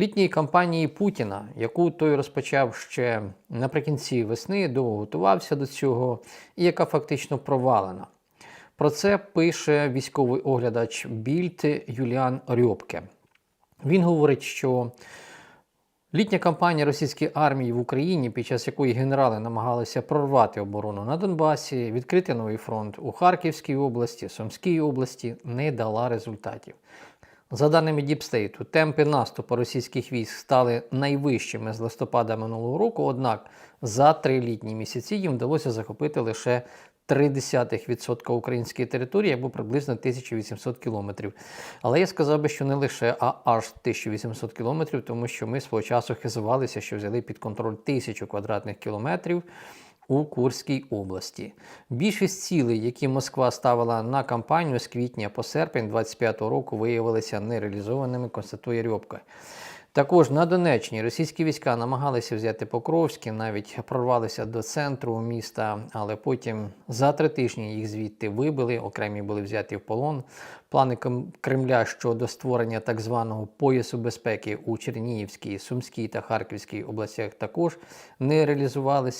літньої кампанії Путіна, яку той розпочав ще наприкінці весни, довго готувався до цього, і яка фактично провалена. Про це пише військовий оглядач Більд Юліан Рьобке. Він говорить, що літня кампанія російської армії в Україні, під час якої генерали намагалися прорвати оборону на Донбасі, відкрити новий фронт у Харківській області, Сумській області, не дала результатів. За даними Діпстейту, темпи наступу російських військ стали найвищими з листопада минулого року, однак за три літні місяці їм вдалося захопити лише 0,3% української території або приблизно 1800 кілометрів. Але я сказав би, що не лише, а аж 1800 кілометрів, тому що ми свого часу хизувалися, що взяли під контроль тисячу квадратних кілометрів у Курській області. Більшість цілей, які Москва ставила на кампанію з квітня по серпень 25 року, виявилися нереалізованими, констатує Рьобка. Також на Донеччині російські війська намагалися взяти Покровське, навіть прорвалися до центру міста, але потім за три тижні їх звідти вибили, окремі були взяті в полон. Плани Кремля щодо створення так званого поясу безпеки у Чернігівській, Сумській та Харківській областях також не реалізувалися.